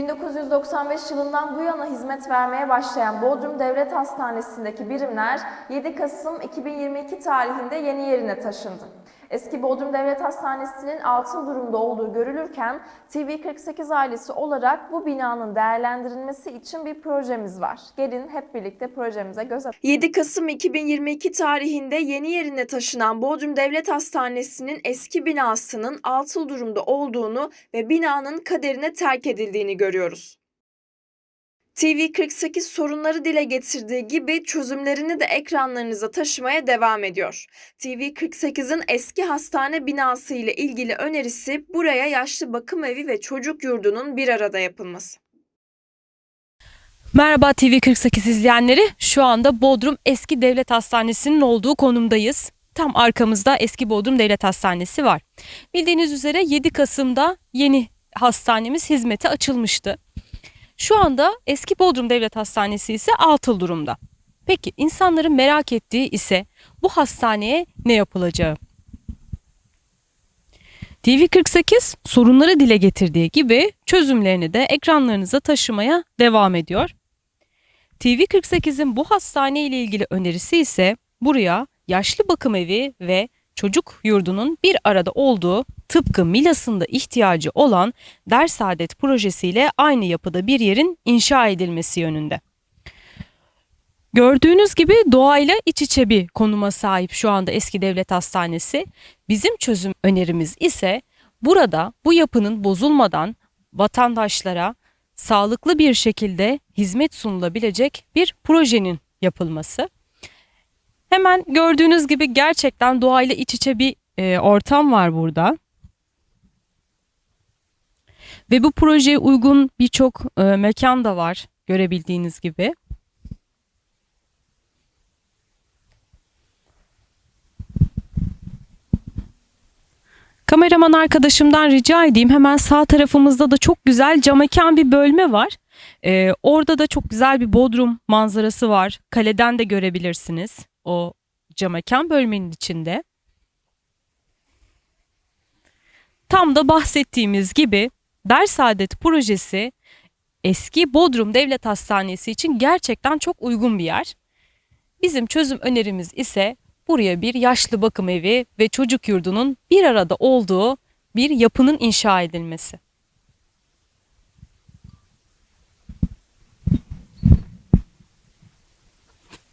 1995 yılından bu yana hizmet vermeye başlayan Bodrum Devlet Hastanesi'ndeki birimler 7 Kasım 2022 tarihinde yeni yerine taşındı. Eski Bodrum Devlet Hastanesi'nin altın durumda olduğu görülürken TV48 ailesi olarak bu binanın değerlendirilmesi için bir projemiz var. Gelin hep birlikte projemize göz atalım. 7 Kasım 2022 tarihinde yeni yerine taşınan Bodrum Devlet Hastanesi'nin eski binasının altıl durumda olduğunu ve binanın kaderine terk edildiğini görüyoruz. TV48 sorunları dile getirdiği gibi çözümlerini de ekranlarınıza taşımaya devam ediyor. TV48'in eski hastane binası ile ilgili önerisi buraya yaşlı bakım evi ve çocuk yurdunun bir arada yapılması. Merhaba TV48 izleyenleri. Şu anda Bodrum Eski Devlet Hastanesi'nin olduğu konumdayız. Tam arkamızda Eski Bodrum Devlet Hastanesi var. Bildiğiniz üzere 7 Kasım'da yeni hastanemiz hizmete açılmıştı. Şu anda Eski Bodrum Devlet Hastanesi ise atıl durumda. Peki insanların merak ettiği ise bu hastaneye ne yapılacağı? TV48 sorunları dile getirdiği gibi çözümlerini de ekranlarınıza taşımaya devam ediyor. TV48'in bu hastane ile ilgili önerisi ise buraya yaşlı bakım evi ve çocuk yurdunun bir arada olduğu tıpkı Milas'ın da ihtiyacı olan Dersaadet projesiyle aynı yapıda bir yerin inşa edilmesi yönünde. Gördüğünüz gibi doğayla iç içe bir konuma sahip şu anda eski devlet hastanesi. Bizim çözüm önerimiz ise burada bu yapının bozulmadan vatandaşlara sağlıklı bir şekilde hizmet sunulabilecek bir projenin yapılması. Hemen gördüğünüz gibi gerçekten doğayla iç içe bir e, ortam var burada. Ve bu projeye uygun birçok e, mekan da var görebildiğiniz gibi. Kameraman arkadaşımdan rica edeyim hemen sağ tarafımızda da çok güzel camekan bir bölme var. Ee, orada da çok güzel bir bodrum manzarası var. Kaleden de görebilirsiniz o camekan bölmenin içinde. Tam da bahsettiğimiz gibi Dersaadet projesi eski Bodrum Devlet Hastanesi için gerçekten çok uygun bir yer. Bizim çözüm önerimiz ise buraya bir yaşlı bakım evi ve çocuk yurdunun bir arada olduğu bir yapının inşa edilmesi.